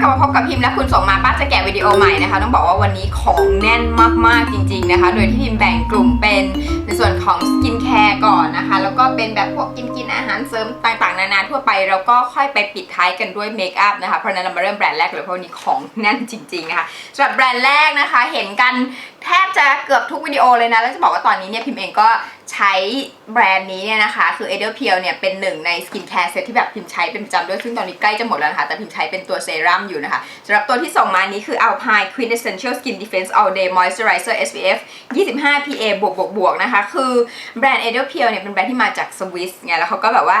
กลับมาพบกับพิมพ์และคุณส่งมาป้าจะแกะวิดีโอใหม่นะคะ ต้องบอกว่าวันนี้ของแน่นมากๆจริง ๆนะคะ โดยที่พิมพ์แบ่งกลุ่มเป็นในส่วนของสกินแคร์ก่อนนะคะ แล้วก็เป็นแบบพวกกินกินอาหารเสริมต่างๆ นานาทั่วไป แล้วก็ค่อยไปปิดท้ายกันด้วยเมคอัพนะคะ เพราะนั้นเรามาเริ่มแบรนด์แรกเลยเพราะวันนี้ของแน่นจริงๆนะคะสำหรับแบรนด์แรกนะคะเห็นกันแทบจะเกือบทุกวิดีโอเลยนะ แล้วจะบอกว่าตอนนี้เนี่ยพิมพ์เองก็ ใช้แบรนด์นี้เนี่ยนะคะ คือ e d e l p e e l เนี่ยเป็นหนึ่งในสกินแคร์เซตที่แบบพิมพ์ใช้เป็นประจำด้วย ซึ่งตอนนี้ใกล้จะหมดแล้วนะคะ แต่พิมพ์ใช้เป็นตัวเซรั่มอยู่นะคะสำหรับตัวที่ส่งมานี้คือ Alpine Queen Essential Skin Defense All Day Moisturizer SPF 25 PA บวกบวกบวกนะคะ คือแบรนด์ e d e l p e e l เนี่ยเป็นแบรนด์ที่มาจากสวิสไงแล้วเขาก็แบบว่า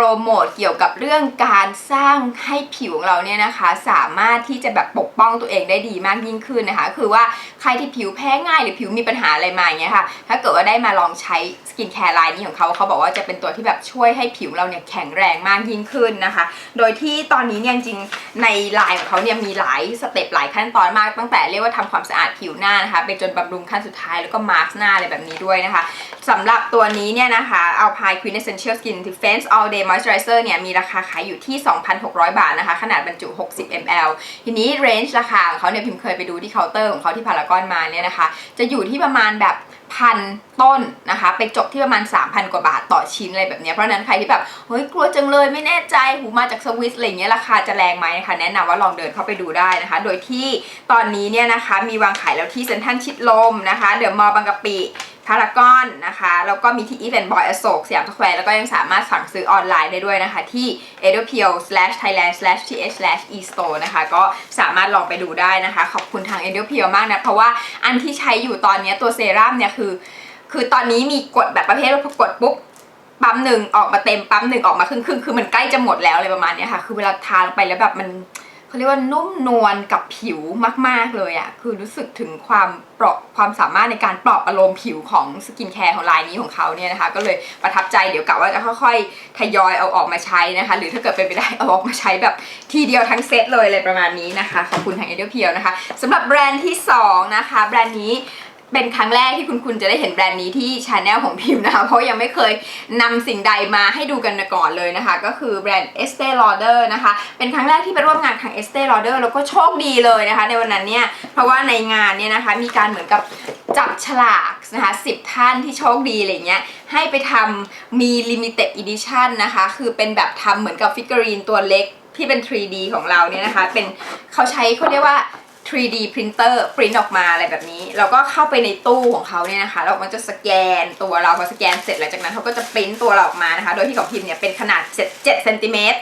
รโมทเกี่ยวกับเรื่องการสร้างให้ผิวของเราเนี่ยนะคะ สามารถที่จะแบบปกป้องตัวเองได้ดีมากยิ่งขึ้นนะคะ คือว่าใครที่ผิวแพ้ง่ายหรือผิวมีปัญหาอะไรมาอย่างเงี้ยค่ะ ถ้าเกิดว่าได้มาลองใช้สกินแคร์ไลน์นี้ของเขาเขาบอกว่าจะเป็นตัวที่แบบช่วยให้ผิวเราเนี่ยแข็งแรงมากยิ่งขึ้นนะคะ โดยที่ตอนนี้เนี่ยจริงๆในไลน์ของเขาเนี่ยมีหลายสเต็ปหลายขั้นตอนมากตั้งแต่เรียกว่าทำความสะอาดผิวหน้านะคะไปจนบำรุงขั้นสุดท้ายแล้วก็มาสก์หน้าอะไรแบบนี้ด้วยนะคะสำหรับตัวนี้เนี่ยนะคะ Alpine Quintessential Skin Defense All Day Moisturizer เนี่ยมอยส์ไรเซอร์เนี่ยมีราคาขายอยู่ที่ 2,600 บาทนะคะ ขนาดบรรจุ 60 ml ทีนี้เรนจ์ราคาของเขาเนี่ยพิมเคยไปดูที่เคาน์เตอร์ของเขาที่พารากอนมาเนี่ยนะคะ จะอยู่ที่ประมาณแบบพันต้นนะคะ ไปจบที่ประมาณ 3,000 กว่าบาทต่อชิ้นอะไรแบบเนี้ยเพราะนั้นใครที่แบบเฮ้ยกลัวจังเลยไม่แน่ใจหูมาจากสวิสอะไรเงี้ยราคาจะแรงไหมนะคะแนะนำว่าลองเดินเข้าไปดูได้นะคะ โดยที่ตอนนี้เนี่ยนะคะมีวางขายแล้วที่เซ็นทรัลชิดลมนะคะเดอะมอลล์บางกะปิ พารากอนนะคะ แล้วก็มีที่อีเวนต์บอยอโศกสยามสแควร์แล้วก็ยังสามารถสั่งซื้อออนไลน์ได้ด้วยนะคะ ที่ e d o p e e l thailand th e store นะคะ ก็สามารถลองไปดูได้นะคะ ขอบคุณทาง e d o p e e l มากนะ เพราะว่าอันที่ใช้อยู่ตอนนี้ตัวเซรั่มเนี่ยคือ คือตอนนี้มีกดแบบประเภทว่ากดปุ๊บปั๊มหนึ่งออกมาเต็มปั๊มหนึ่งออกมาครึ่งครึ่งๆคือมันใกล้จะหมดแล้วอะไรประมาณนี้ค่ะ คือเวลาทาลงไปแล้วแบบมัน เขาเรียกว่านุ่มนวลกับผิวมาก ๆเลยอะ่ะคือรู้สึกถึงความเปราะความสามารถในการปลอบอารมณ์ผิวของสกินแคร์ของลายนี้ของเขาเนี่ยนะคะ ก็เลยประทับใจเดี๋ยวกะว่าจะค่อยๆทยอยเอาออกมาใช้นะคะ หรือถ้าเกิดเป็นไปได้เอาออกมาใช้แบบทีเดียวทั้งเซตเลยอะไรประมาณนี้นะคะ ขอบคุณทางเอเดียเพียวนะคะสำหรับแบรนด์ที่สองนะคะ แบรนด์นี้ เป็นครั้งแรกที่คุณคุณจะได้เห็นแบรนด์นี้ที่ชาแนลของพิมพ์นะคะ เพราะยังไม่เคยนำสิ่งใดมาให้ดูกันก่อนเลยนะคะ ก็คือแบรนด์ Estee Lauder นะคะ เป็นครั้งแรกที่ไปร่วมงานทาง Estee Lauder แล้วก็โชคดีเลยนะคะ ในวันนั้นเนี่ย เพราะว่าในงานเนี่ยนะคะมีการเหมือนกับจับฉลากนะคะ10ท่านที่โชคดีอะไรเงี้ยให้ไปทำมี limited edition นะคะ คือเป็นแบบทำเหมือนกับฟิกเกอรีนตัวเล็กที่เป็น 3D ของเราเนี่ยนะคะ เป็นเขาใช้เขาเรียกว่า 3D printer print ออกมาอะไรแบบนี้ แล้วก็เข้าไปในตู้ของเขาเนี่ยนะคะ แล้วมันจะสแกนตัวเราพอสแกนเสร็จหลังจากนั้นเขาก็จะปริ้นตัวเราออกมานะคะ โดยที่ของพิมพ์เนี่ยเป็นขนาด7 7เซนติเมตร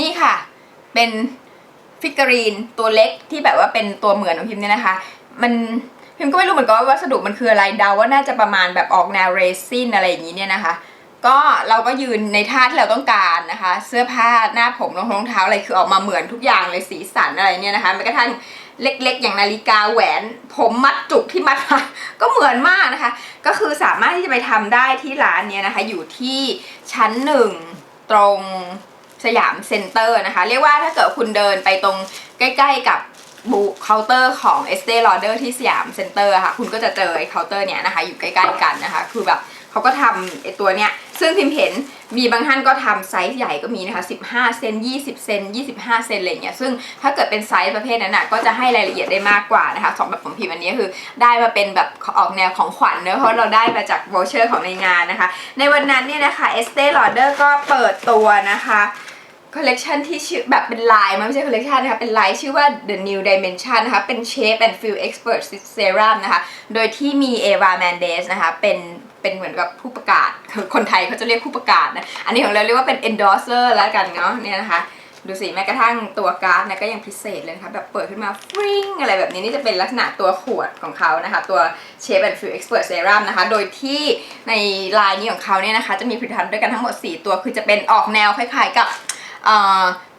นี่ค่ะ เป็นฟิกเกอรีนตัวเล็กที่แบบว่าเป็นตัวเหมือนของพิมพ์เนี่ยนะคะ มันพิมพ์ก็ไม่รู้เหมือนกันว่าวัสดุมันคืออะไรเดาว่าน่าจะประมาณแบบออกแนวเรซินอะไรอย่างนี้เนี่ยนะคะก็เราก็ยืนในท่าที่เราต้องการนะคะ เสื้อผ้าหน้าผมรองรองเท้าอะไรคือออกมาเหมือนทุกอย่างเลยสีสันอะไรเนี่ยนะคะแม้กระทั่ง เล็กๆ อย่างนาฬิกาแหวน ผมมัดจุกที่มัดมาก็เหมือนมากนะคะ ก็คือสามารถที่จะไปทำได้ที่ร้านเนี้ยนะคะ อยู่ที่ชั้นหนึ่งตรงสยามเซ็นเตอร์นะคะ เรียกว่าถ้าเกิดคุณเดินไปตรงใกล้ๆกับบูเคาน์เตอร์ของ Estee Lauder ที่สยามเซ็นเตอร์ค่ะ คุณก็จะเจอไอ้เคาน์เตอร์เนี้ยนะคะ อยู่ใกล้ๆกันนะคะ คือแบบ เขาก็ทำไอตัวเนี้ยซึ่งพิมเห็นมีบางท่านก็ทำไซส์ใหญ่ก็มีนะคะ 15 เซน 20 เซน 25 เซนอะไรเงี้ย ซึ่งถ้าเกิดเป็นไซส์ประเภทนั้นน่ะก็จะให้รายละเอียดได้มากกว่านะคะสองแบบของพิมอันนี้คือได้มาเป็นแบบออกแนวของขวัญเนอะเพราะเราได้มาจากโวเชอร์ของในงานนะคะ ในวันนั้นเนี่ยนะคะ Estee Lauder ก็เปิดตัวนะคะคอลเลกชันที่ชื่อแบบเป็นลายมันไม่ใช่คอลเลกชันนะคะ เป็นลายชื่อว่า The New Dimension นะคะ เป็น Shape and Feel Expert Serum นะคะ โดยที่มีเอวาแมนเดสนะคะ เป็น เป็นเหมือนกับผู้ประกาศคือคนไทยเขาจะเรียกผู้ประกาศนะ อันนี้ของเราเรียกว่าเป็น endorser แล้วกันเนาะเนี่ยนะคะดูสิแม้กระทั่งตัวการ์ดเนะก็ยังพิเศษเลยนะคะแบบเปิดขึ้นมาฟริ้งอะไรแบบนี้นี่จะเป็นลักษณะตัวขวดของเขานะคะ ตัว Shape and Feel Expert Serum นะคะ โดยที่ในลายนี้ของเขาเนี่ยนะคะ จะมีผลิตภัณฑ์ด้วยกันทั้งหมด 4 ตัว คือจะเป็นออกแนวคล้ายๆกับ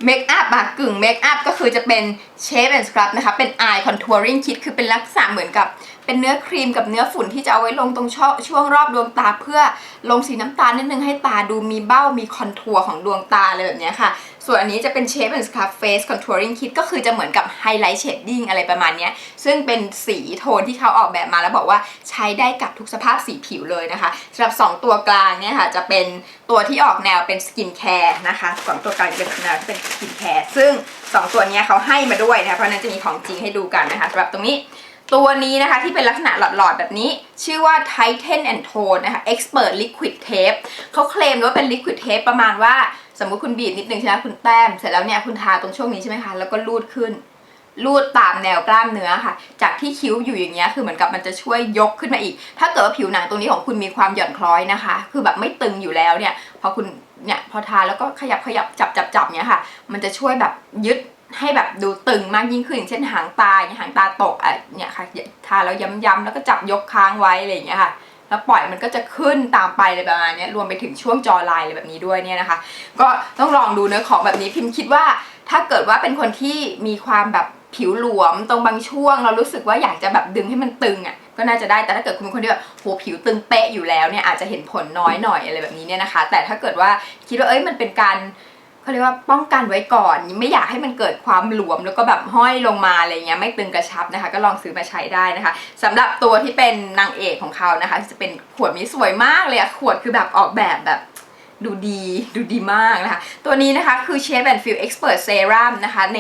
เมคอัพอะกึ่งเมคอัพก็คือจะเป็นเชฟแอนด์สครับนะคะ เป็น eye contouring kit คือเป็นลักษณะเหมือนกับ เป็นเนื้อครีมกับเนื้อฝุ่นที่จะเอาไว้ลงตรงช่อช่วงรอบดวงตา เพื่อลงสีน้ำตาลนิดนึงให้ตาดูมีเบ้ามีคอนทัวร์ของดวงตาเลยแบบนี้ค่ะ ส่วนอันนี้จะเป็น Shape and Scarf Face Contouring Kit ก็คือจะเหมือนกับ Highlight Shading อะไรประมาณนี้ซึ่งเป็นสีโทนที่เขาออกแบบมาแล้วบอกว่าใช้ได้กับทุกสภาพสีผิวเลยนะคะสำหรับ 2 ตัวกลางเนี่ยค่ะจะเป็นตัวที่ออกแนวเป็นสกินแคร์นะคะสองตัวกลางจะเป็นแนวเป็นสกินแคร์ซึ่ง 2 ตัวนี้เขาให้มาด้วยนะคะเพราะนั้นจะมีของจริงให้ดูกันนะคะสำหรับตรงนี้ ตัวนี้นะคะที่เป็นลักษณะหลอดๆ แบบนี้ ชื่อว่า Tighten and Tone นะคะ Expert Liquid Tape เขาเคลมว่าเป็น Liquid Tape ประมาณว่า สมมุติคุณบีบนิดนึงใช่ไหมคุณแต้ม เสร็จแล้วเนี่ยคุณทาตรงช่วงนี้ใช่ไหมคะ แล้วก็ลูดขึ้นลูดตามแนวกล้ามเนื้อค่ะ จากที่คิ้วอยู่อย่างเงี้ยคือเหมือนกับมันจะช่วยยกขึ้นมาอีก ถ้าเกิดว่าผิวหนังตรงนี้ของคุณมีความหย่อนคล้อยนะคะ คือแบบไม่ตึงอยู่แล้วเนี่ยพอคุณเนี่ยพอทาแล้วก็ขยับขยับจับจับจับเนี่ยค่ะ มันจะช่วยแบบยึด ให้แบบดูตึงมากยิ่งขึ้นอย่างเช่นหางตาอย่างหางตาตกอะเนี่ยค่ะทาแล้วย้ำๆแล้วก็จับยกค้างไว้อะไรอย่างเงี้ยค่ะแล้วปล่อยมันก็จะขึ้นตามไปเลยประมาณนี้รวมไปถึงช่วงจอไลน์อะไรแบบนี้ด้วยเนี่ยนะคะ ก็ต้องลองดูเนื้อของแบบนี้พิมพ์คิดว่า ถ้าเกิดว่าเป็นคนที่มีความแบบผิวหลวมตรงบางช่วง เรารู้สึกว่าอยากจะแบบดึงให้มันตึงอะก็น่าจะได้แต่ถ้าเกิดคุณเป็นคนที่แบบโหผิวตึงเป๊ะอยู่แล้วเนี่ยอาจจะเห็นผลน้อยหน่อยอะไรแบบนี้เนี่ยนะคะ แต่ถ้าเกิดว่าคิดว่าเอ้ยมันเป็นการ เขาเรียกว่าป้องกันไว้ก่อน ไม่อยากให้มันเกิดความหลวมแล้วก็แบบห้อยลงมาอะไรเงี้ยไม่ตึงกระชับนะคะ ก็ลองซื้อมาใช้ได้นะคะสำหรับตัวที่เป็นนางเอกของเขานะคะ จะเป็นขวดนี้สวยมากเลยอะขวดคือแบบออกแบบแบบดูดีดูดีมากนะคะ ตัวนี้นะคะคือ Shape and Feel Expert Serum นะคะใน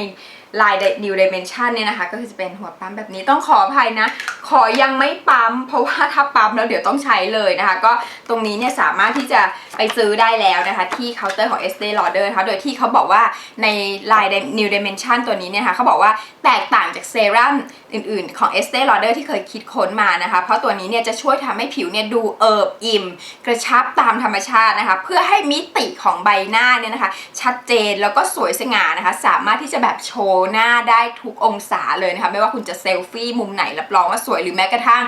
ลาย New Dimension เนี่ยนะคะ ก็คือจะเป็นหัวปั๊มแบบนี้ต้องขออภัยนะ ขอยังไม่ปั๊ม เพราะว่าถ้าปั๊มแล้วเดี๋ยวต้องใช้เลยนะคะ ก็ตรงนี้เนี่ยสามารถที่จะไปซื้อได้แล้วนะคะ ที่เคาน์เตอร์ของ Estee Lauder นะคะโดยที่เขาบอกว่าในลาย New Dimension ตัวนี้เนี่ยนะคะเขาบอกว่าแตกต่างจากเซรั่มอื่นๆ ของ Estee Lauder ที่เคยคิดค้นมานะคะ เพราะตัวนี้เนี่ยจะช่วยทำให้ผิวเนี่ยดูเอิบอิ่ม กระชับตามธรรมชาตินะคะ เพื่อให้มิติของใบหน้าเนี่ยนะคะ ชัดเจนแล้วก็สวยสง่านะคะ สามารถที่จะแบบโชว์หน้าได้ทุกองศาเลยนะคะ ไม่ว่าคุณจะเซลฟี่มุมไหนรับรองว่าสวยหรือแม้กระทั่ง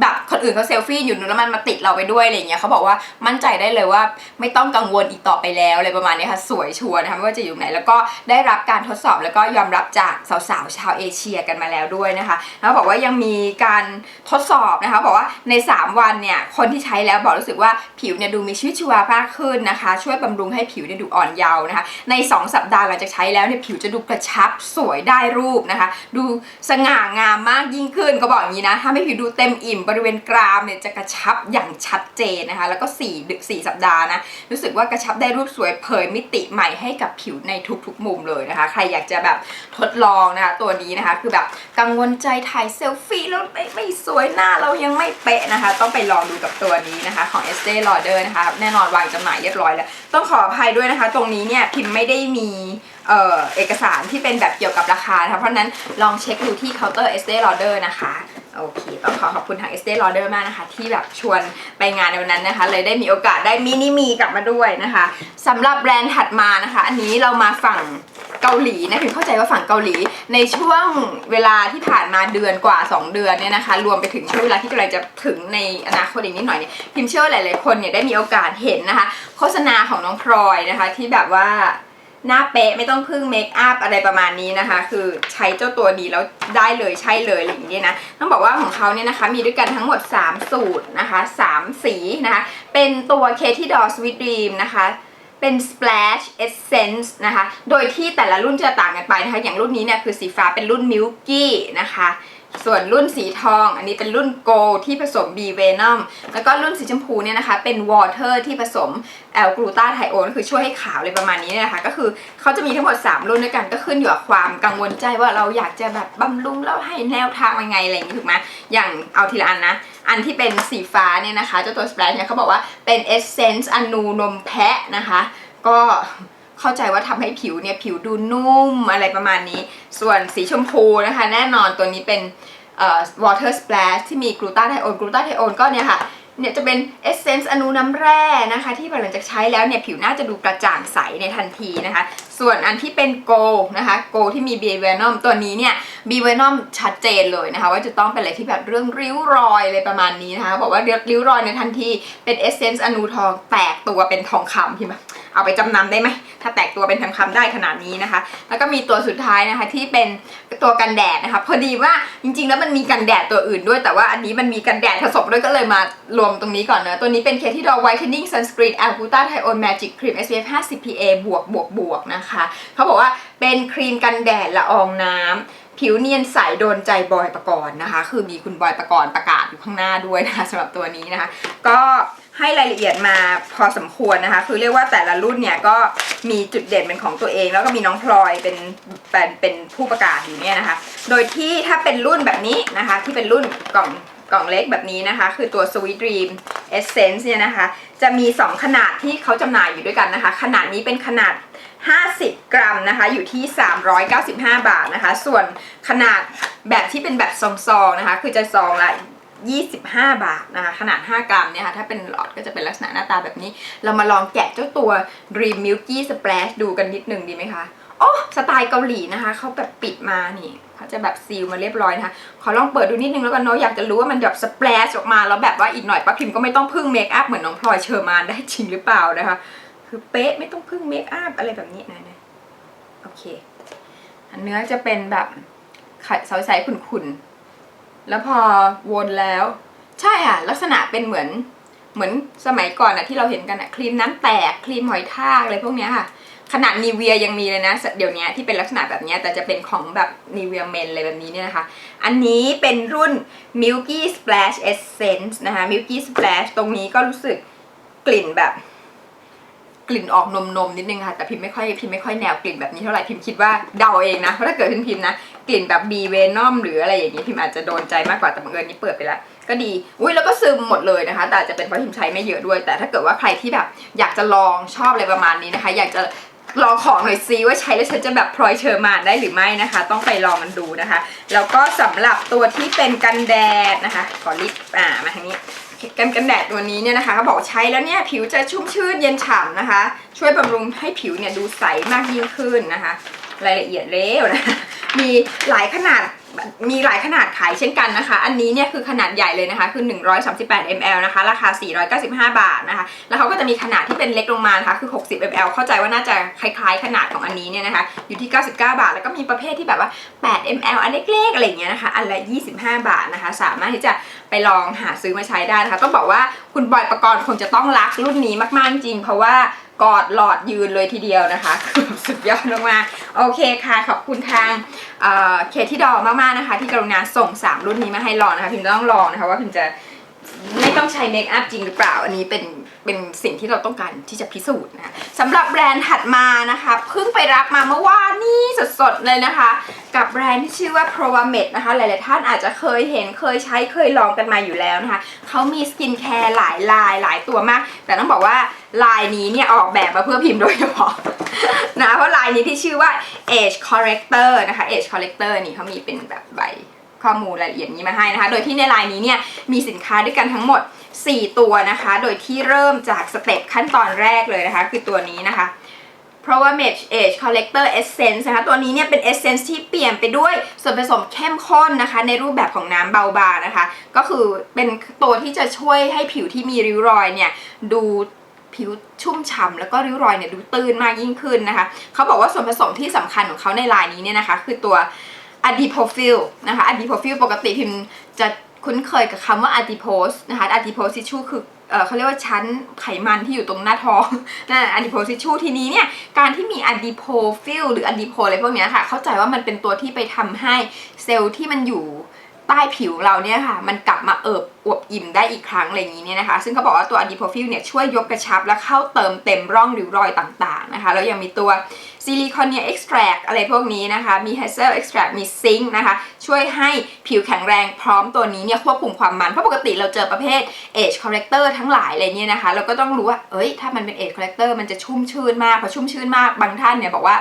แบบคนอื่นเขาเซลฟี่อยู่นู้นแล้วมันมาติดเราไปด้วยอะไรอย่างเงี้ยเขาบอกว่ามั่นใจได้เลยว่าไม่ต้องกังวลอีกต่อไปแล้วอะไรประมาณนี้ค่ะสวยชัวร์นะคะไม่ว่าจะอยู่ไหน แล้วก็ได้รับการทดสอบแล้วก็ยอมรับจากสาวๆชาวเอเชียกันมาแล้วด้วยนะคะแล้วบอกว่ายังมีการทดสอบนะคะบอกว่าใน 3 วันเนี่ยคนที่ใช้แล้วบอกรู้สึกว่าผิวเนี่ยดูมีชีวิตชีวามากขึ้นนะคะ ช่วยบำรุงให้ผิวเนี่ยดูอ่อนเยาว์นะคะใน 2 สัปดาห์หลังจากใช้แล้วเนี่ยผิวจะดูกระชับสวยได้รูปนะคะ ดูสง่างามมากยิ่งขึ้นก็บอกอย่างนี้นะ ถ้าไม่ผิวดูเต็มอิ่มบริเวณกรามเนี่ยจะกระชับอย่างชัดเจนนะคะ แล้วก็4ดึก4สัปดาห์นะ รู้สึกว่ากระชับได้รูปสวยเผยมิติใหม่ให้กับผิวในทุกๆมุมเลยนะคะ ใครอยากจะแบบทดลองนะคะตัวนี้นะคะ คือแบบกังวลใจถ่ายเซลฟี่แล้วไม่ไม่สวยหน้าเรายังไม่เป๊ะนะคะ ต้องไปลองดูกับตัวนี้นะคะ ของ Estee Lauder นะคะ แน่นอนวางจำหน่ายเรียบร้อยแล้ว ต้องขออภัยด้วยนะคะ ตรงนี้เนี่ยพิมพ์ไม่ได้มี เอ่อเอกสารที่เป็นแบบเกี่ยวกับราคานะคะเพราะนั้นลองเช็คดูที่เคาน์เตอร์ Estee Lauder นะคะโอเคต้องขอขอบคุณทาง Estee Lauder มากนะคะ ที่แบบชวนไปงานในวันนั้นนะคะ เลยได้มีโอกาสได้มินิมีกลับมาด้วยนะคะสำหรับแบรนด์ถัดมานะคะ อันนี้เรามาฝั่งเกาหลีนะพิมเข้าใจว่าฝั่งเกาหลี ในช่วงเวลาที่ผ่านมาเดือนกว่า 2 เดือนเนี่ยนะคะ รวมไปถึงช่วงเวลาที่กำลังจะถึงในอนาคตอีกนิดหน่อยเนี่ยพิมเชื่อว่าหลาย ๆ คนเนี่ยได้มีโอกาสเห็นนะคะ โฆษณาของน้องพลอยนะคะที่แบบว่า หน้าเป๊ะไม่ต้องพึ่งเมคอัพอะไรประมาณนี้นะคะ คือใช้เจ้าตัวนี้แล้วได้เลยใช่เลยอะไรอย่างเงี้ยนะ ต้องบอกว่าของเขาเนี่ยนะคะ มีด้วยกันทั้งหมด 3 สูตรนะคะ 3 สีนะคะ เป็นตัว Katie Doll Sweet Dream นะคะเป็น Splash Essence นะคะ โดยที่แต่ละรุ่นจะต่างกันไปนะคะ อย่างรุ่นนี้เนี่ยคือสีฟ้าเป็นรุ่น Milky นะคะ ส่วนรุ่นสีทอง อันนี้เป็นรุ่น Gold ที่ผสม B Venom แล้วก็รุ่นสีชมพูเนี่ยนะคะ เป็น Water ที่ผสมแอลกลูตาไทโอนคือช่วยให้ขาวเลยประมาณนี้เนี่ยนะคะ ก็คือเขาจะมีทั้งหมด 3 รุ่นด้วยกันก็ขึ้นอยู่กับความกังวลใจว่าเราอยากจะแบบบำรุงแล้วให้แนวทางยังไงอะไรอย่างนี้ถูกไหมอย่างเอาทีละอันนะ อันที่เป็นสีฟ้าเนี่ยนะคะเจ้าตัว Splash เนี่ยเขาบอกว่าเป็น Essence อนูนมแพะนะคะ ก็ เข้าใจว่าทำให้ผิวเนี่ยผิวดูนุ่มอะไรประมาณนี้ ส่วนสีชมพูนะคะ แน่นอนตัวนี้เป็นเอ่อ water splash ที่มีกลูตาไทโอนกลูตาไทโอนก็เนี่ยค่ะเนี่ยจะเป็นเอเซนส์อนูน้ำแร่นะคะ ที่หลังจากใช้แล้วเนี่ยผิวหน้าจะดูกระจ่างใสในทันทีนะคะ ส่วนอันที่เป็นโกนะคะโกที่มี b ีเวนอมตัวนี้เนี่ย b ีเวนอมชัดเจนเลยนะคะ ว่าจะต้องเป็นอะไรที่แบบเรื่องริ้วรอยอะไรประมาณนี้นะคะ บอกว่าริ้วรอยในทันทีเป็นเอเซนส์อนูทองแตกตัวเป็นทองคำที่แบบ เอาไปจำนำได้ไหมถ้าแตกตัวเป็นคำๆได้ขนาดนี้นะคะ แล้วก็มีตัวสุดท้ายนะคะที่เป็นตัวกันแดดนะคะพอดีว่าจริงๆ แล้วมันมีกันแดดตัวอื่นด้วย แต่ว่าอันนี้มันมีกันแดดผสมด้วยก็เลยมารวมตรงนี้ก่อนเนอะตัวนี้เป็นเคที่ดอ Whitening Sunscreen a l g u t a t h i o n Magic Cream SPF 50 PA บวกบวกบวกนะคะเขาบอกว่าเป็นครีมกันแดดละอองน้ำผิวเนียนใสโดนใจบอยประกรณ์นะคะ คือมีคุณบอยประกรณ์ประกาศอยู่ข้างหน้าด้วยนะคะสำหรับตัวนี้นะคะ ก็ ให้รายละเอียดมาพอสมควรนะคะ คือเรียกว่าแต่ละรุ่นเนี่ยก็มีจุดเด่นเป็นของตัวเอง แล้วก็มีน้องพลอยเป็นเป็นเป็นผู้ประกาศอยู่เนี่ยนะคะ โดยที่ถ้าเป็นรุ่นแบบนี้นะคะ ที่เป็นรุ่นกล่องกล่องเล็กแบบนี้นะคะ คือตัว Sweet Dream Essence เนี่ยนะคะ จะมี 2 ขนาดที่เขาจำหน่ายอยู่ด้วยกันนะคะ ขนาดนี้เป็นขนาด 50 กรัมนะคะ อยู่ที่ 395 บาทนะคะ ส่วนขนาดแบบที่เป็นแบบซองๆนะคะ คือจะซองละ 25 บาทนะคะขนาด 5 กรัมเนี่ยค่ะถ้าเป็นหลอดก็จะเป็นลักษณะหน้าตาแบบนี้ เรามาลองแกะเจ้าตัว Dream Milky Splash ดูกันนิดหนึ่งดีไหมคะโอ้สไตล์เกาหลีนะคะเขาแบบปิดมานี่เขาจะแบบซีลมาเรียบร้อยนะคะขอลองเปิดดูนิดนึงแล้วกันเนาะอยากจะรู้ว่ามันแบบสเปรชออกมาแล้วแบบว่าอีกหน่อยป้าพิมก็ไม่ต้องพึ่งเมคอัพเหมือนน้องพลอยเชอร์มานได้จริงหรือเปล่านะคะ คือเป๊ะไม่ต้องพึ่งเมคอัพอะไรแบบนี้นะนะโอเคเนื้อจะเป็นแบบไข่ใสๆขุ่นๆ แล้วพอวนแล้ว ใช่อะ ลักษณะเป็นเหมือนเหมือนสมัยก่อนอะที่เราเห็นกันอะครีมน้ำแตกครีมหอยทากอะไรพวกเนี้ยค่ะ ขนาดนีเวียยังมีเลยนะ เดี๋ยวนี้ที่เป็นลักษณะแบบนี้แต่จะเป็นของแบบนีเวียเมนอะไรแบบนี้เนี่ยนะคะ อันนี้เป็นรุ่น Milky Splash Essence นะคะ Milky Splash ตรงนี้ก็รู้สึกกลิ่นแบบ กลิ่นออกนมนมนิดนึงค่ะ แต่พิมไม่ค่อยพิมไม่ค่อยแนวกลิ่นแบบนี้เท่าไหร่พิมคิดว่าเดาเองนะเพราะถ้าเกิดพิมพิมนะกลิ่นแบบบีเวนอมหรืออะไรอย่างนี้พิมอาจจะโดนใจมากกว่าแต่บังเอิญนี้เปิดไปแล้ว ก็ดีอุ้ยแล้วก็ซึมหมดเลยนะคะ แต่อาจจะเป็นเพราะพิมใช้ไม่เยอะด้วย แต่ถ้าเกิดว่าใครที่แบบอยากจะลองชอบอะไรประมาณนี้นะคะ อยากจะลองของหน่อยซิว่าใช้แล้วฉันจะแบบพลอยเชอร์มานได้หรือไม่นะคะ ต้องไปลองมันดูนะคะ แล้วก็สำหรับตัวที่เป็นกันแดดนะคะ ขอลิปอ่ามาทางนี้ กันกันแดดตัวนี้เนี่ยนะคะเขาบอกใช้แล้วเนี่ยผิวจะชุ่มชื่นเย็นฉ่ำนะคะ ช่วยบำรุงให้ผิวเนี่ยดูใสมากยิ่งขึ้นนะคะ รายละเอียดเร็วนะมีหลายขนาด มีหลายขนาดขายเช่นกันนะคะ อันนี้เนี่ยคือขนาดใหญ่เลยนะคะ คือ 138 ml นะคะ ราคา 495 บาทนะคะ แล้วเขาก็จะมีขนาดที่เป็นเล็กลงมานะคะ คือ 60 ml เข้าใจว่าน่าจะคล้ายๆ ขนาดของอันนี้เนี่ยนะคะ อยู่ที่ 99 บาท แล้วก็มีประเภทที่แบบว่า 8 ml อันเล็กๆ อะไรเงี้ยนะคะ อันละ 25 บาทนะคะ สามารถที่จะไปลองหาซื้อมาใช้ได้นะคะ ต้องบอกว่าคุณบอยประกรณ์คงจะต้องรักรุ่นนี้มากๆจริง เพราะว่า กอดหลอดยืนเลยทีเดียวนะคะคือสุดยอดมากๆโอเคค่ะ ขอบคุณทางเคที่ดอมากๆนะคะ ที่กรุณาส่ง 3 รุ่นนี้มาให้ลองนะคะพิมต้องลองนะคะว่าพิมจะไม่ต้องใช้เมคอัพจริงหรือเปล่า อันนี้เป็นเป็นสิ่งที่เราต้องการที่จะพิสูจน์นะคะสำหรับแบรนด์ถัดมานะคะเพิ่งไปรับมาเมื่อวานนี้ สดๆเลยนะคะ กับแบรนด์ที่ชื่อว่า p r o v a m e d นะคะ หลายๆท่านอาจจะเคยเห็นเคยใช้เคยลองกันมาอยู่แล้วนะคะเขามีสกินแคร์หลายลายหลายตัวมาก แต่ต้องบอกว่าลายนี้เนี่ยออกแบบมาเพื่อพิมพ์โดยเฉพาะนะเพราะลายนี้ที่ชื่อว่า Age Corrector นะคะ Age Corrector นี่เขามีเป็นแบบใบข้อมูลรายละเอียดนี้มาให้นะคะ โดยที่ในลายนี้เนี่ยมีสินค้าด้วยกันทั้งหมด 4 ตัวนะคะ โดยที่เริ่มจากสเต็ปขั้นตอนแรกเลยนะคะ คือตัวนี้นะคะ เพราะว่า Match Age Collector Essence นะคะ ตัวนี้เนี่ยเป็น Essence ที่เปลี่ยนไปด้วยส่วนผสมเข้มข้นนะคะ ในรูปแบบของน้ำเบาบางนะคะ ก็คือเป็นตัวที่จะช่วยให้ผิวที่มีริ้วรอยเนี่ยดูผิวชุ่มฉ่ำแล้วก็ริ้วรอยเนี่ยดูตื้นมากยิ่งขึ้นนะคะ เขาบอกว่าส่วนผสมที่สำคัญของเขาในลายนี้เนี่ยนะคะ คือตัว adipofil นะคะ adipofil ปกติพิมจะคุ้นเคยกับคำว่า adipose นะคะ adipose tissue คือ เขาเรียกว่าชั้นไขมันที่อยู่ตรงหน้าท้องนั่นอะดิโพซิชูทีนี้เนี่ยการที่มีอะดิโพฟิลหรืออะดิโพอะไรพวกเนี้ยค่ะ เข้าใจว่ามันเป็นตัวที่ไปทำให้เซลล์ที่มันอยู่ ใต้ผิวเราเนี่ยค่ะ มันกลับมาเอิบอวบอิ่มได้อีกครั้งอะไรอย่างนี้เนี่ยนะคะ ซึ่งเขาบอกว่าตัว adipofil เนี่ยช่วยยกกระชับและเข้าเติมเต็มร่องริ้วรอยต่างๆนะคะ แล้วยังมีตัวซิลิคอนเนียเอ็กซ์แทรอะไรพวกนี้นะคะ มีเฮเซลเอ็กซ์แทรมีซิงค์นะคะ ช่วยให้ผิวแข็งแรงพร้อมตัวนี้เนี่ยควบคุมความมัน เพราะปกติเราเจอประเภท Age Corrector ทั้งหลายอะไรเนี่ยนะคะ เราก็ต้องรู้ว่า เอ้ย ถ้ามันเป็น Age Corrector มันจะชุ่มชื่นมาก พอชุ่มชื่นมาก บางท่านเนี่ยบอกว่า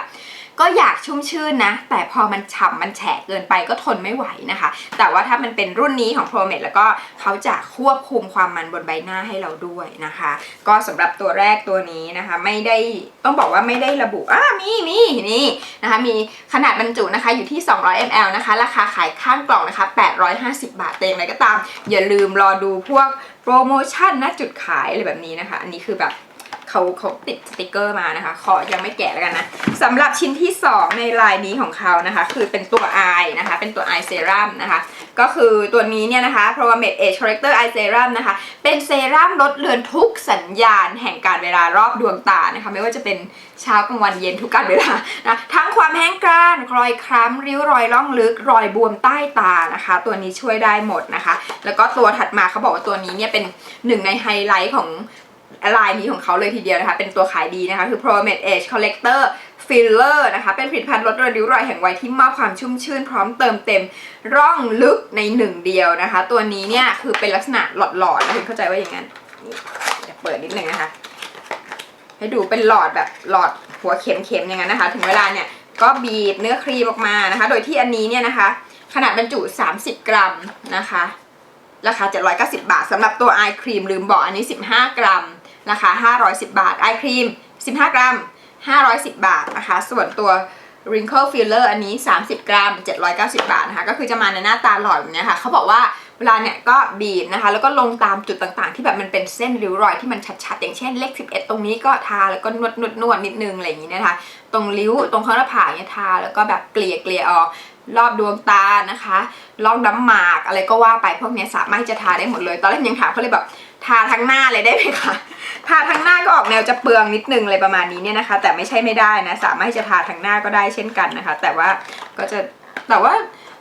ก็อยากชุ่มชื่นนะ แต่พอมันฉ่ำมันแฉะเกินไปก็ทนไม่ไหวนะคะ แต่ว่าถ้ามันเป็นรุ่นนี้ของ p r o m e t แล้วก็เขาจะควบคุมความมันบนใบหน้าให้เราด้วยนะคะ ก็สำหรับตัวแรกตัวนี้นะคะ ไม่ได้ต้องบอกว่าไม่ได้ระบุอ่ามีมีนี่นะคะ มีขนาดบรรจุนะคะอยู่ที่ 200 ml นะคะ ราคาขายข้างกล่องนะคะ 850 บาทเต็มอะไรก็ตาม อย่าลืมรอดูพวกโปรโมชั่นณจุดขายอะไรแบบนี้นะคะ อันนี้คือแบบ เขาเขาติดสติกเกอร์มานะคะ ขอยังไม่แกะแล้วกันนะสำหรับชิ้นที่ 2 ในลายนี้ของเขานะคะ คือเป็นตัว Eye นะคะ เป็นตัว Eye Serum นะคะ ก็คือตัวนี้เนี่ยนะคะ p r o m a t Age Corrector Eye Serum นะคะ เป็นเซรั่มลดเลือนทุกสัญญาณแห่งการเวลารอบดวงตานะคะ ไม่ว่าจะเป็นเช้ากลางวันเย็นทุกการเวลานะทั้งความแห้งกร้านรอยคล้ำริ้วรอยล่องลึก รอยบวมใต้ตานะคะ ตัวนี้ช่วยได้หมดนะคะ แล้วก็ตัวถัดมาเขาบอกว่าตัวนี้เนี่ยเป็นหนึ่งในไฮไลท์ของ ลายนี้ของเขาเลยทีเดียวนะคะ เป็นตัวขายดีนะคะ คือ Pro Med Age Collector Filler นะคะ เป็นผลิตภัณฑ์ลดริ้วรอยแห่งวัยที่มอบความชุ่มชื่น พร้อมเติมเต็มร่องลึกในหนึ่งเดียวนะคะ ตัวนี้เนี่ยคือเป็นลักษณะหลอดๆนะคุณเข้าใจว่าอย่างนั้นนี่เดี๋ยวเปิดนิดนึงนะคะ ให้ดูเป็นหลอดแบบหลอดหัวเข็มๆอย่างนั้นนะคะ ถึงเวลาเนี่ยก็บีบเนื้อครีมออกมานะคะ โดยที่อันนี้เนี่ยนะคะ ขนาดบรรจุ 30 กรัมนะคะราคา 790 บาทสำหรับตัวไอครีมลืมบอกอันนี้ 15 กรัม ราคา510 บาทไอครีม 15 กรัม 510 บาทนะคะ ส่วนตัว wrinkle filler อันนี้ 30 กรัม 790 บาทนะคะ ก็คือจะมาในหน้าตาหล่อแบบนี้ค่ะ เขาบอกว่าเวลาเนี่ยก็บีบนะคะ แล้วก็ลงตามจุดต่างๆ ที่แบบมันเป็นเส้นริ้วรอยที่มันชัดๆ อย่างเช่นเลข 11 ตรงนี้ก็ทาแล้วก็นวดนวดนวดนิดนึงอะไรอย่างนี้นะคะ ตรงริ้วตรงข้างหน้าผากเนี่ยทาแล้วก็แบบเกลี่ยเกลี่ยออกรอบดวงตานะคะรองน้ำหมากอะไรก็ว่าไปพวกนี้สามารถที่จะทาได้หมดเลย ตอนแรกยังถามเขาเลยแบบ ทาทั้งหน้าเลยได้ไหมคะทาทั้งหน้าก็ออกแนวจะเปลืองนิดนึงเลยประมาณนี้เนี่ยนะคะ แต่ไม่ใช่ไม่ได้นะ สามารถจะทาทั้งหน้าก็ได้เช่นกันนะคะ แต่ว่าก็จะแต่ว่า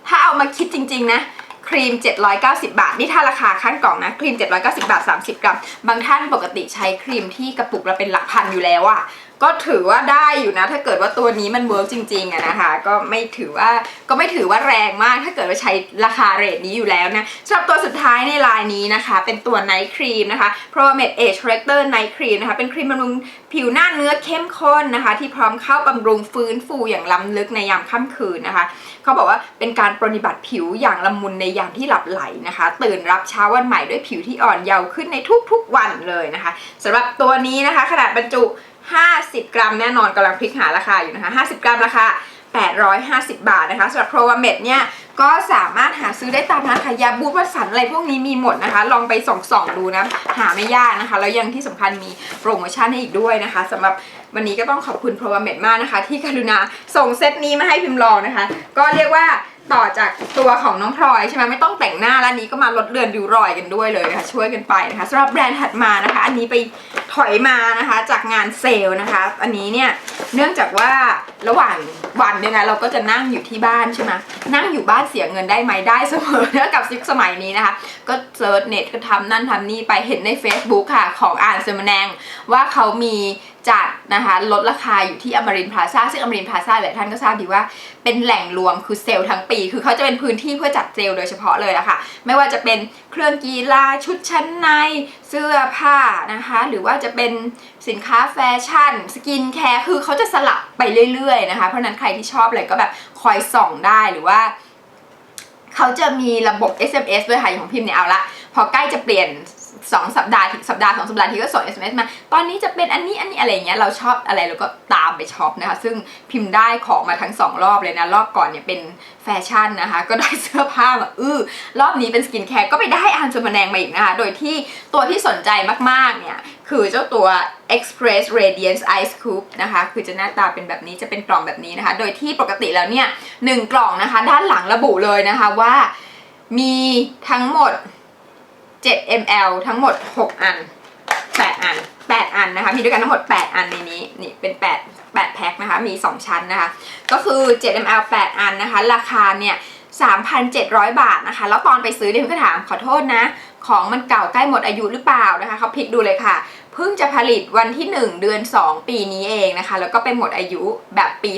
ถ้าเอามาคิดจริง ๆ นะครีม 790 บาท นี่ถ้าราคาขั้นกล่องนะ ครีม 790 บาท 30 กรัม บางท่านปกติใช้ครีมที่กระปุกละเป็นหลักพันอยู่แล้วอะ ก็ถือว่าได้อยู่นะ ถ้าเกิดว่าตัวนี้มันเวิร์กจริงๆอะนะคะ ก็ไม่ถือว่าก็ไม่ถือว่าแรงมาก ถ้าเกิดว่าใช้ราคาเรทนี้อยู่แล้วนะสำหรับตัวสุดท้ายในลายนี้นะคะ เป็นตัวไนท์ครีมนะคะ Pro Med Age Corrector Night Cream นะคะ เป็นครีมบำรุงผิวหน้าเนื้อเข้มข้นนะคะ ที่พร้อมเข้าบำรุงฟื้นฟูอย่างล้ำลึกในยามค่ำคืนนะคะ เขาบอกว่าเป็นการปรนนิบัติผิวอย่างละมุนในยามที่หลับไหลนะคะ ตื่นรับเช้าวันใหม่ด้วยผิวที่อ่อนเยาว์ขึ้นในทุกๆวันเลยนะคะสำหรับตัวนี้นะคะ ขนาดบรรจุ 50 กรัมแน่นอนกำลังพลิกหาราคาอยู่นะคะ 50 กรัมราคา850 บาทนะคะสำหรับโปรวาเมดเนี่ยก็สามารถหาซื้อได้ตามร้านขายยาบูธวัสันอะไรพวกนี้มีหมดนะคะ ลองไปส่องๆดูนะ หาไม่ยากนะคะ แล้วยังที่สำคัญมีโปรโมชั่นให้อีกด้วยนะคะสำหรับวันนี้ก็ต้องขอบคุณโปรวาเมดมากนะคะ ที่กรุณาส่งเซตนี้มาให้พิมพ์ลองนะคะ ก็เรียกว่า ต่อจากตัวของน้องพลอยใช่ไหมไม่ต้องแต่งหน้าแล้วนี้ก็มาลดเลือนริ้วรอยกันด้วยเลยนะคะช่วยกันไปนะคะสำหรับแบรนด์ถัดมานะคะ อันนี้ไปถอยมานะคะจากงานเซลล์นะคะ อันนี้เนี่ยเนื่องจากว่าระหว่างวันเนี่ยนะเราก็จะนั่งอยู่ที่บ้านใช่ไหมนั่งอยู่บ้านเสียเงินได้ไหมได้เสมอเนะกับยุคสมัยนี้นะคะ ก็เซิร์ชเน็ตก็ทำนั่นทำนี่ไปเห็นใน Facebook ค่ะ ของอ่านเซมแนงว่าเขามี จัดนะคะลดราคาอยู่ที่อมรินพลาซ่าซึ่งอมรินพลาซ่าหลายท่านก็ทราบดีว่าเป็นแหล่งรวมคือเซลล์ทั้งปี คือเขาจะเป็นพื้นที่เพื่อจัดเซลล์โดยเฉพาะเลยอะค่ะไม่ว่าจะเป็นเครื่องกีฬาชุดชั้นใน เสื้อผ้านะคะหรือว่าจะเป็นสินค้าแฟชั่น สกินแคร์คือเขาจะสลับไปเรื่อยๆนะคะเพราะนั้นใครที่ชอบอะไรก็แบบคอยส่องได้หรือว่าเขาจะมีระบบ SMS ด้วยค่ะอย่างของพิมพ์เนี่ยเอาละพอใกล้จะเปลี่ยน 2สัปดาห์ถึงสัปดาห์สองสัปดาห์ทีก็ส่ง SMS มา ตอนนี้จะเป็นอันนี้อันนี้อะไรเงี้ยเราชอบอะไรเราก็ตามไปช็อปนะคะ ซึ่งพิมพ์ได้ของมาทั้ง2รอบเลยนะ รอบก่อนเนี่ยเป็นแฟชั่นนะคะ ก็ได้เสื้อผ้ามาอื้อรอบนี้เป็นสกินแคร์ก็ไปได้อานจนมาแนงมาอีกนะคะ โดยที่ตัวที่สนใจมากๆเนี่ยคือเจ้าตัว Express Radiance Ice Cube นะคะ คือจะหน้าตาเป็นแบบนี้จะเป็นกล่องแบบนี้นะคะ โดยที่ปกติแล้วเนี่ยหนึ่งกล่องนะคะ ด้านหลังระบุเลยนะคะว่ามีทั้งหมด 7 ml ทั้งหมด 6 อัน 8 อัน 8 อันนะคะ มีด้วยกันทั้งหมด 8 อันในนี้ นี่เป็น 8 8แพ็คนะคะ มี 2 ชั้นนะคะ ก็คือ 7 ml 8 อันนะคะ ราคาเนี่ย 3,700 บาทนะคะ แล้วตอนไปซื้อเนี่ยพี่ก็ถามขอโทษนะ ของมันเก่าใกล้หมดอายุหรือเปล่านะคะเขาพลิกดูเลยค่ะ เพิ่งจะผลิตวันที่ 1 เดือน 2 ปีนี้เองนะคะ แล้วก็ไปหมดอายุแบบปี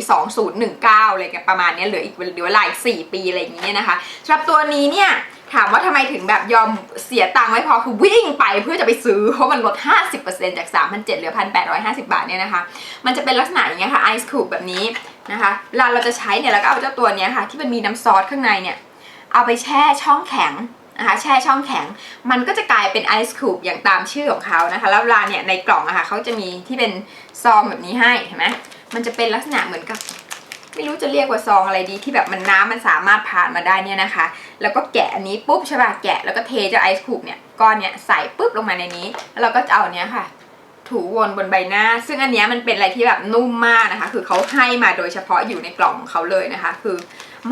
2019อะไรกันประมาณนี้เหลืออีกเหลือเวลาอีก4ปีอะไรอย่างเงี้ยนะคะสำหรับตัวนี้เนี่ย ถามว่าทำไมถึงแบบยอมเสียตังค์ไม่พอคือวิ่งไปเพื่อจะไปซื้อ เพราะมันลด 50%จาก 3,700เหลือ 1,850 บาทเนี่ยนะคะ มันจะเป็นลักษณะอย่างเงี้ยค่ะไอซ์คูบแบบนี้นะคะเวลาเราจะใช้เนี่ยเราก็เอาเจ้าตัวเนี้ยค่ะ ที่มันมีน้ำซอสข้างในเนี่ย เอาไปแช่ช่องแข็งนะคะแช่ช่องแข็งมันก็จะกลายเป็นไอซ์คูบอย่างตามชื่อของเขานะคะ แล้วเวลาเนี่ยในกล่องอะค่ะเขาจะมีที่เป็นซองแบบนี้ให้เห็นไหมมันจะเป็นลักษณะเหมือนกับ ไม่รู้จะเรียกว่าซองอะไรดีที่แบบมันน้ำมันสามารถผ่านมาได้เนี่ยนะคะ แล้วก็แกะอันนี้ปุ๊บใช่ป่ะแกะแล้วก็เทเจ้าไอซ์คูบเนี่ยก้อนเนี่ยใส่ปุ๊บลงมาในนี้ แล้วเราก็จะเอาเนี้ยค่ะ ถูวนบนใบหน้า ซึ่งอันเนี้ยมันเป็นอะไรที่แบบนุ่มมากนะคะ คือเขาให้มาโดยเฉพาะอยู่ในกล่องของเขาเลยนะคะ คือ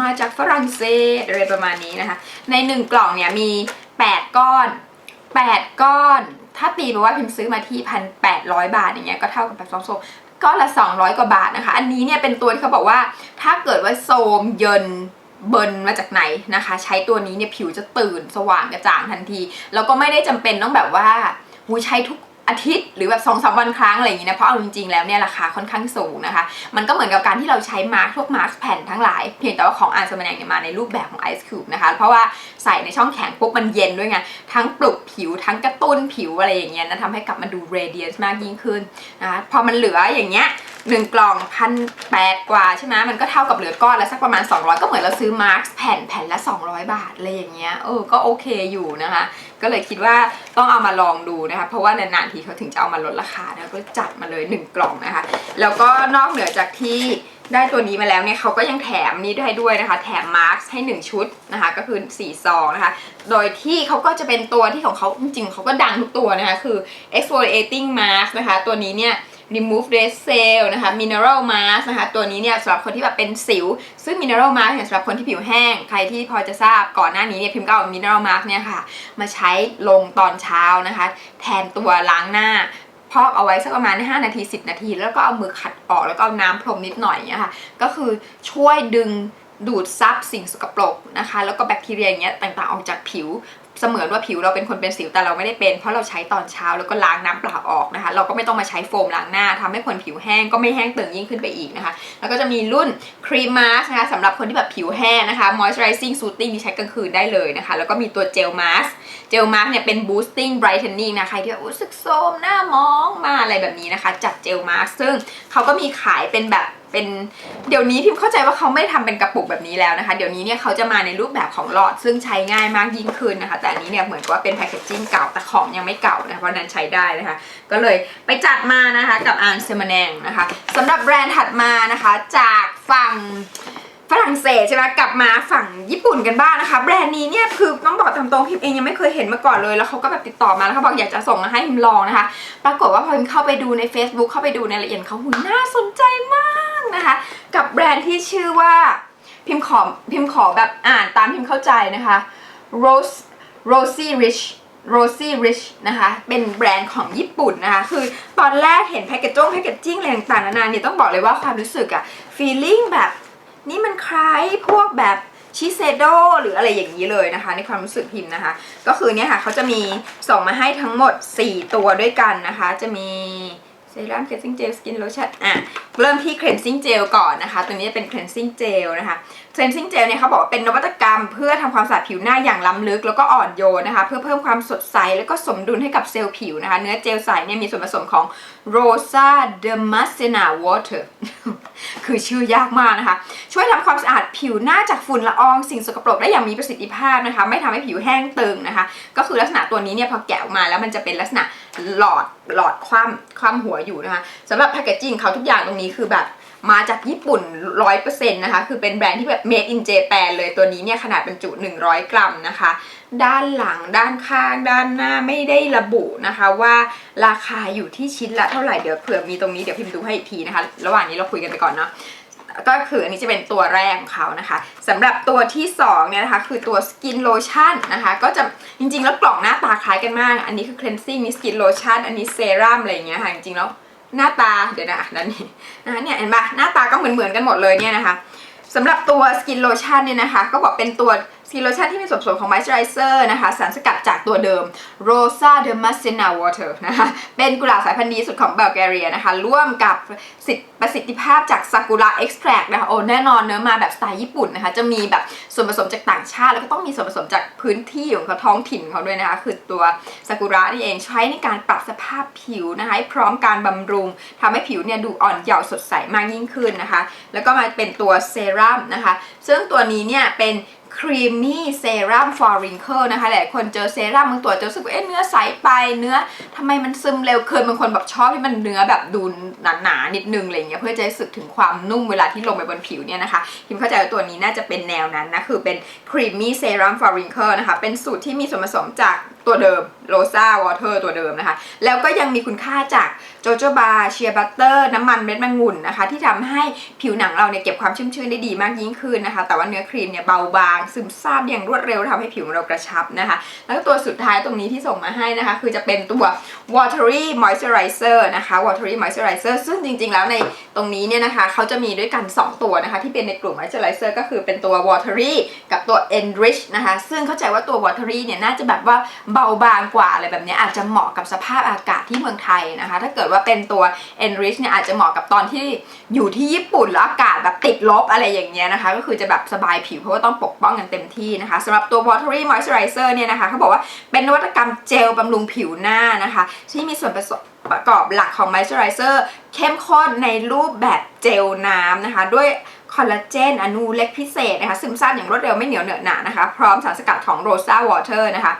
มาจากฝรั่งเศสอะไรประมาณนี้นะคะ ในหนึ่งกล่องเนี่ยมี 8 ก้อน 8 ก้อน ถ้าตีไปว่าพิมพ์ซื้อมาที่พันแปดร้อยบาทอย่างเงี้ยก็เท่ากับแบบสองโซม ก้อนละ 200 กว่าบาทนะคะ อันนี้เนี่ยเป็นตัวที่เขาบอกว่า ถ้าเกิดว่าโซมเยินเบิร์นมาจากไหนนะคะ ใช้ตัวนี้เนี่ยผิวจะตื่นสว่างกระจ่างทันที แล้วก็ไม่ได้จำเป็นต้องแบบว่าหูใช้ทุก อาทิตย์หรือแบบสองสามวันครั้งอะไรอย่างนี้นะเพราะเอาจริงๆแล้วเนี่ยราคาค่อนข้างสูงนะคะ มันก็เหมือนกับการที่เราใช้มาร์คพวกมาร์คแผ่นทั้งหลาย เพียงแต่ว่าของอาร์ซามาแนงเนี่ยมาในรูปแบบของไอซ์คิวบนะคะ เพราะว่าใส่ในช่องแข็งปุ๊บมันเย็นด้วยไงทั้งปลุกผิวทั้งกระตุ้นผิวอะไรอย่างเงี้ยนะทำให้กลับมาดูเรเดียสมากยิ่งขึ้นนะคะพอมันเหลืออย่างเงี้ย หนึ่งกล่องพันแปดกว่าใช่ไหมมันก็เท่ากับเหลือก้อนละสักประมาณ 200 ก็เหมือนเราซื้อมาร์คแผ่นแผ่นละ 200 บาทอะไรอย่างเงี้ยเออก็โอเคอยู่นะคะ ก็เลยคิดว่าต้องเอามาลองดูนะคะ เพราะว่านานๆทีเขาถึงจะเอามาลดราคานะก็จัดมาเลย 1 กล่องนะคะ แล้วก็นอกเหนือจากที่ได้ตัวนี้มาแล้วเนี่ยเขาก็ยังแถมนี้ได้ด้วยนะคะ แถมมาร์คให้ 1 ชุดนะคะ ก็คือ4ซองนะคะ โดยที่เขาก็จะเป็นตัวที่ของเขาจริงๆเขาก็ดังทุกตัวนะคะ คือ exfoliating mask นะคะ ตัวนี้เนี่ย remove dead cell นะคะ mineral mask นะคะ ตัวนี้เนี่ยสำหรับคนที่แบบเป็นสิว ซึ่ง mineral mask เนี่ยสำหรับคนที่ผิวแห้ง ใครที่พอจะทราบก่อนหน้านี้เนี่ยพิมพ์ก็เอา mineral mask เนี่ยค่ะ มาใช้ลงตอนเช้านะคะ แทนตัวล้างหน้าพอกเอาไว้สักประมาณ 5 นาที 10 นาที แล้วก็เอามือขัดออกแล้วก็เอาน้ำพรมนิดหน่อยอย่างเงี้ยค่ะ ก็คือช่วยดึงดูดซับสิ่งสกปรกนะคะ แล้วก็แบคทีเรียอย่างเงี้ยต่างๆออกจากผิว เสมือนว่าผิวเราเป็นคนเป็นสิวแต่เราไม่ได้เป็น เพราะเราใช้ตอนเช้าแล้วก็ล้างน้ำเปล่าออกนะคะ เราก็ไม่ต้องมาใช้โฟมล้างหน้าทำให้คนผิวแห้งก็ไม่แห้งตึงยิ่งขึ้นไปอีกนะคะ แล้วก็จะมีรุ่นครีมมาสนะคะสำหรับคนที่แบบผิวแห้งนะคะ moisturizing soothing ที่ใช้กลางคืนได้เลยนะคะ แล้วก็มีตัวเจลมาสเจลมาสเนี่ยเป็น boosting brightening นะใครที่แบบรู้สึกโทมหน้ามองมาอะไรแบบนี้นะคะ จัดเจลมาสซึ่งเขาก็มีขายเป็นแบบ เป็นเดี๋ยวนี้พิมเข้าใจว่าเขาไม่ได้ทำเป็นกระปุกแบบนี้แล้วนะคะ เดี๋ยวนี้เนี่ยเขาจะมาในรูปแบบของหลอดซึ่งใช้ง่ายมากยิ่งขึ้นนะคะ แต่อันนี้เนี่ยเหมือนกับว่าเป็นแพคเกจจิ้งเก่าแต่ของยังไม่เก่านะเพราะนั้นใช้ได้นะคะ ก็เลยไปจัดมานะคะกับอาร์เซมาแนงนะคะสำหรับแบรนด์ถัดมานะคะจากฝั่ง ฝรั่งเศสใช่ไหมกลับมาฝั่งญี่ปุ่นกันบ้างนะคะ แบรนด์นี้เนี่ยคือต้องบอกตามตรงพิมเองยังไม่เคยเห็นมาก่อนเลย แล้วเขาก็แบบติดต่อมาแล้วเขาบอกอยากจะส่งมาให้พิมลองนะคะ ปรากฏว่าพอพิมเข้าไปดูใน Facebook เข้าไปดูในละเอียดเขาหุยน่าสนใจมากนะคะ กับแบรนด์ที่ชื่อว่าพิมขอพิมขอแบบอ่านตามพิมเข้าใจนะคะ Rose Rosie Rich Rosie Rich นะคะ เป็นแบรนด์ของญี่ปุ่นนะคะ คือตอนแรกเห็นแพคเกจจ้งแพคเกจจิ้งอะไรต่างๆนานาเนี่ยต้องบอกเลยว่าความรู้สึกอะ feeling แบบ นี่มันคล้ายพวกแบบชิเซโดหรืออะไรอย่างนี้เลยนะคะ ในความรู้สึกพิมพ์นะคะ ก็คือเนี่ยค่ะเขาจะมีส่งมาให้ทั้งหมด 4 ตัวด้วยกันนะคะ จะมี เซรั่ม cleansing gel skin lotion อะเริ่มที่ cleansing gel ก่อนนะคะ ตัวนี้เป็น cleansing gel นะคะ cleansing gel เนี่ยเขาบอกว่าเป็นนวัตกรรม เพื่อทำความสะอาดผิวหน้าอย่างล้ำลึกแล้วก็อ่อนโยนนะคะ เพื่อเพิ่มความสดใสแล้วก็สมดุลให้กับเซลล์ผิวนะคะ เนื้อเจลใสเนี่ยมีส่วนผสมของ rosa dermacena water คือชื่อยากมากนะคะ ช่วยทำความสะอาดผิวหน้าจากฝุ่นละอองสิ่งสกปรกได้อย่างมีประสิทธิภาพนะคะ ไม่ทำให้ผิวแห้งตึงนะคะ ก็คือลักษณะตัวนี้เนี่ยพอแกะออกมาแล้วมันจะเป็นลักษณะ หลอดหลอดคว่ำคว่ำหัวอยู่นะคะสำหรับแพคเกจจิ้งเขาทุกอย่างตรงนี้คือแบบมาจากญี่ปุ่น 100%นะคะ คือเป็นแบรนด์ที่แบบ made in Japan เลยตัวนี้เนี่ยขนาดบรรจุ 100 กรัมนะคะ ด้านหลังด้านข้างด้านหน้าไม่ได้ระบุนะคะว่าราคาอยู่ที่ชิ้นละเท่าไหร่ เดี๋ยวเผื่อมีตรงนี้เดี๋ยวพิมพ์ดูให้อีกทีนะคะ ระหว่างนี้เราคุยกันไปก่อนเนาะ ก็คืออันนี้จะเป็นตัวแรกของเขานะคะสำหรับตัวที่2เนี่ยนะคะคือตัวสกินโลชั่นนะคะก็จะจริงๆ แล้วกล่องหน้าตาคล้ายกันมาก อันนี้คือ cleansing นี่สกินโลชั่นอันนี้เซรั่มอะไรอย่างเงี้ยค่ะจริงๆแล้วหน้าตาเดี๋ยวนะนั่นนี่นะเนี่ยเห็นปะหน้าตาก็เหมือนๆกันหมดเลยเนี่ยนะคะสำหรับตัวสกินโลชั่นเนี่ยนะคะก็บอกเป็นตัว Skin Lotion ที่มีส่วนผสมของ Moisturizer นะคะสารสกัดจากตัวเดิม Rosa Dermacena Water นะคะเป็นกุหลาบสายพันธุ์ดีสุดของบัลแกเรียนะคะ ร่วมกับสิทธิประสิทธิภาพจากซากุระเอ็กซ์แทรกนะคะโอ้แน่นอนเนื้อมาแบบสไตล์ญี่ปุ่นนะคะ จะมีแบบส่วนผสมจากต่างชาติ แล้วก็ต้องมีส่วนผสมจากพื้นที่ของเขาท้องถิ่นเขาด้วยนะคะ คือตัวซากุระนี่เองใช้ในการปรับสภาพผิวนะคะพร้อมการบำรุงทำให้ผิวเนี่ยดูอ่อนเยาว์สดใสมากยิ่งขึ้นนะคะ แล้วก็มาเป็นตัวเซรั่มนะคะ ซึ่งตัวนี้เนี่ยเป็น ครีมนี่เซรั่ม for wrinkle นะคะหลายคนเจอเซรั่มบางตัวจะรู้สึกว่าเอ๊ะเนื้อใสไปเนื้อทำไมมันซึมเร็วเคยบางคนแบบชอบที่มันเนื้อแบบดูหนาๆนิดนึงอะไรเงี้ยเพื่อจะรู้สึกถึงความนุ่มเวลาที่ลงไปบนผิวเนี่ยนะคะพิมเข้าใจว่าตัวนี้น่าจะเป็นแนวนั้นนะคือเป็น creamy serum for wrinkle นะคะเป็นสูตรที่มีส่วนผสมจากตัวเดิม Rosa Water ตัวเดิมนะคะ แล้วก็ยังมีคุณค่าจากโจโจบาเชียบัตเตอร์น้ำมันเม็ดแมงมุนนะคะ ที่ทำให้ผิวหนังเราเนี่ยเก็บความชุ่มชื้นได้ดีมากยิ่งขึ้นนะคะ แต่ว่าเนื้อครีมเนี่ยเบาบาง ซึมซาบอย่างรวดเร็วทำให้ผิวเรากระชับนะคะ แล้วก็ตัวสุดท้ายตรงนี้ที่ส่งมาให้นะคะ คือจะเป็นตัว watery moisturizer นะคะ watery moisturizer ซึ่งจริงๆ แล้วในตรงนี้เนี่ยนะคะเขาจะมีด้วยกัน 2 ตัวนะคะ ที่เป็นในกลุ่ม moisturizer ก็คือเป็นตัว watery กับตัว enrich นะคะ ซึ่งเข้าใจว่าตัว watery เนี่ยน่าจะแบบว่าเบาบางกว่าอะไรแบบนี้อาจจะเหมาะกับสภาพอากาศที่เมืองไทยนะคะ ถ้าเกิดว่าเป็นตัว enrich เนี่ยอาจจะเหมาะกับตอนที่อยู่ที่ญี่ปุ่นแล้วอากาศแบบติดลบอะไรอย่างเงี้ยนะคะ ก็คือจะแบบสบายผิวเพราะว่าต้องปกป้องกันเต็มที่นะคะสำหรับตัว watery moisturizer เนี่ยนะคะเขาบอกว่าเป็นนวัตกรรมเจลบำรุงผิวหน้านะคะ ที่มีส่วนผสมประกอบหลักของ moisturizer เข้มข้นในรูปแบบเจลน้ำนะคะ ด้วยคอลลาเจนอนูเล็กพิเศษนะคะ ซึมซาบอย่างรวดเร็วไม่เหนียวเหนอะหนะนะคะ พร้อมสารสกัดของ Rosa Water นะคะ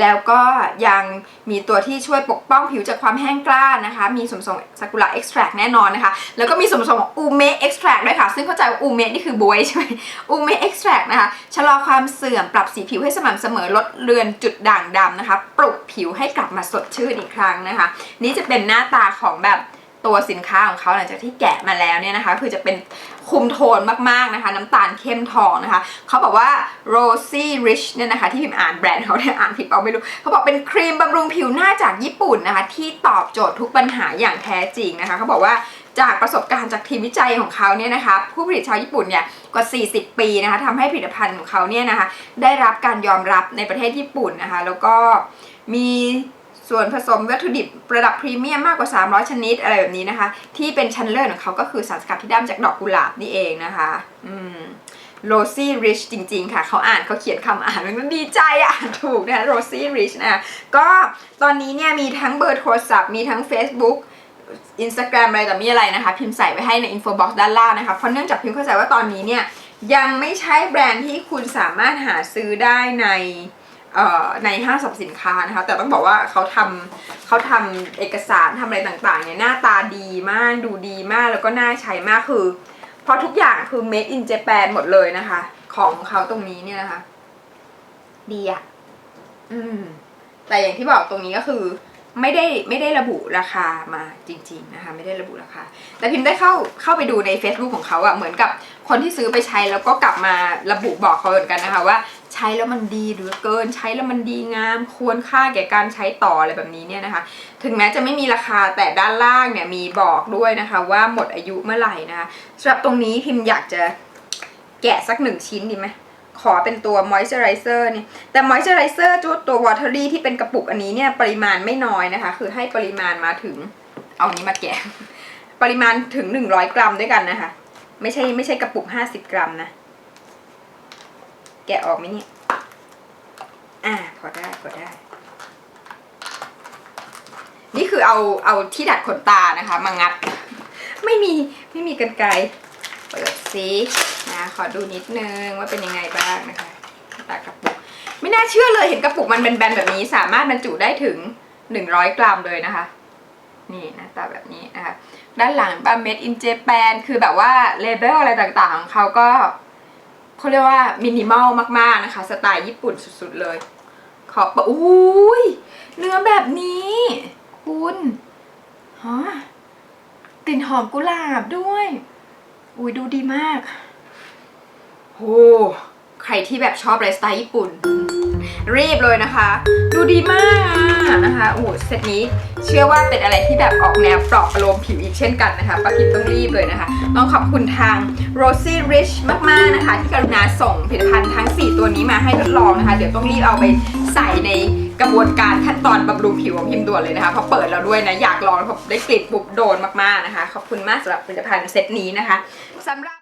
แล้วก็ยังมีตัวที่ช่วยปกป้องผิวจากความแห้งกร้านนะคะ มีส่วนผสมซากุระเอ็กซ์แทรแน่นอนนะคะ แล้วก็มีส่วนผสมของอูเมะเอ็กซ์แทรด้วยค่ะ ซึ่งเข้าใจว่าอูเมะนี่คือบวยใช่ไหมอูเมะเอ็กซ์แทรนะคะ ชะลอความเสื่อมปรับสีผิวให้สม่ำเสมอลดเลือนจุดด่างดำนะคะ ปลุกผิวให้กลับมาสดชื่นอีกครั้งนะคะ นี่จะเป็นหน้าตาของแบบ ตัวสินค้าของเขาหลังจากที่แกะมาแล้วเนี่ยนะคะ คือจะเป็นคุมโทนมากๆนะคะ น้ำตาลเข้มทองนะคะ เขาบอกว่า Rosy Rich เนี่ยนะคะ ที่พิมพ์อ่านแบรนด์เขาเนี่ยอ่านผิดเปล่าไม่รู้ เขาบอกเป็นครีมบำรุงผิวหน้าจากญี่ปุ่นนะคะ ที่ตอบโจทย์ทุกปัญหาอย่างแท้จริงนะคะ เขาบอกว่าจากประสบการณ์จากทีมวิจัยของเขาเนี่ยนะคะ ผู้ผลิตชาวญี่ปุ่นเนี่ยกว่า 40 ปีนะคะทำให้ผลิตภัณฑ์ของเขาเนี่ยนะคะ ได้รับการยอมรับในประเทศญี่ปุ่นนะคะ แล้วก็มี ส่วนผสมวัตถุดิบระดับพรีเมียมมากกว่า 300 ชนิดอะไรแบบนี้นะคะ ที่เป็นชั้นเลิศของเขาก็คือสารสกัดที่ได้มาจากดอกกุหลาบนี่เองนะคะ อืม Rosy Rich จริง ๆ ค่ะ เขาอ่านเขาเขียนคำอ่านมันดีใจอ่านถูกนะคะ Rosy Rich นะก็ตอนนี้เนี่ยมีทั้งเบอร์โทรศัพท์มีทั้ง Facebook Instagram อะไรแต่มีอะไรนะคะ พิมพ์ใส่ไว้ให้ใน info box ด้านล่างนะคะ เพราะเนื่องจากพิมพ์เข้าใจว่าตอนนี้เนี่ย ยังไม่ใช่แบรนด์ที่คุณสามารถหาซื้อได้ใน ในห้างสรรพสินค้านะคะ แต่ต้องบอกว่าเขาทำเขาทำเอกสารทำอะไรต่างๆเนี่ยหน้าตาดีมากดูดีมากแล้วก็น่าใช้มากคือเพราะทุกอย่างคือ made in Japan หมดเลยนะคะ ของเขาตรงนี้เนี่ยนะคะ ดีอะอืม แต่อย่างที่บอกตรงนี้ก็คือ ไม่ได้ไม่ได้ระบุราคามาจริง ๆนะคะ ไม่ได้ระบุราคา แต่พิมพ์ได้เข้าเข้าไปดูใน Facebook ของเขาอะเหมือนกับคนที่ซื้อไปใช้แล้วก็กลับมาระบุบอกเขาเหมือนกันนะคะว่า ใช้แล้วมันดีหลือเกิน ใช้แล้วมันดีงาม ควรค่าแก่การใช้ต่ออะไรแบบนี้เนี่ยนะคะ ถึงแม้จะไม่มีราคาแต่ด้านล่างเนี่ยมีบอกด้วยนะคะ ว่าหมดอายุเมื่อไหร่นะคะสำหรับตรงนี้พิมพ์อยากจะแกะสักหนึ่งชิ้นดีไหม ขอเป็นตัว moisturizer เนี่ยแต่ moisturizer ตัวตัว watery ที่เป็นกระปุกอันนี้เนี่ยปริมาณไม่น้อยนะคะ คือให้ปริมาณมาถึง เอานี้มาแกะ ปริมาณถึง 100 กรัมด้วยกันนะคะ ไม่ใช่ไม่ใช่กระปุก 50 กรัมนะ แกะออกไหมเนี่ย อ่าพอได้พอได้ นี่คือเอาเอาที่ดัดขนตานะคะ มางัด ไม่มีไม่มีกันไกร เปิดซินะขอดูนิดนึงว่าเป็นยังไงบ้างนะคะตากระปุก ไม่น่าเชื่อเลยเห็นกระปุกมันแบนๆแบบนี้ สามารถบรรจุได้ถึง 100 กรัมเลยนะคะ นี่หน้าตาแบบนี้นะคะด้านหลังบา made in Japan คือแบบว่าเลเบลอะไรต่างๆของเขาก็เขาเรียกว่ามินิมอลมากๆนะคะ สไตล์ญี่ปุ่นสุดๆเลย ขอบอุ้ยเนื้อแบบนี้ คุณฮะกลิ่นหอมกุหลาบด้วย อุ้ยดูดีมากโหใครที่แบบชอบไลฟ์สไตล์ญี่ปุ่น รีบเลยนะคะ ดูดีมากนะคะโอ้โหเซตนี้เชื่อว่าเป็นอะไรที่แบบออกแนวปลอบประโลมผิวอีกเช่นกันนะคะป้าพิมต้องรีบเลยนะคะ ต้องขอบคุณทาง Rosy Rich มากๆนะคะ ที่กรุณาส่งผลิตภัณฑ์ทั้ง 4 ตัวนี้มาให้ทดลองนะคะ เดี๋ยวต้องรีบเอาไปใส่ในกระบวนการขั้นตอนบำรุงผิวของพิมด่วนเลยนะคะเพราะเปิดแล้วด้วยนะอยากลองเพราะได้กลิ่นปุ๊บโดนมากๆนะคะ ขอบคุณมากสำหรับผลิตภัณฑ์เซตนี้นะคะสำหรับ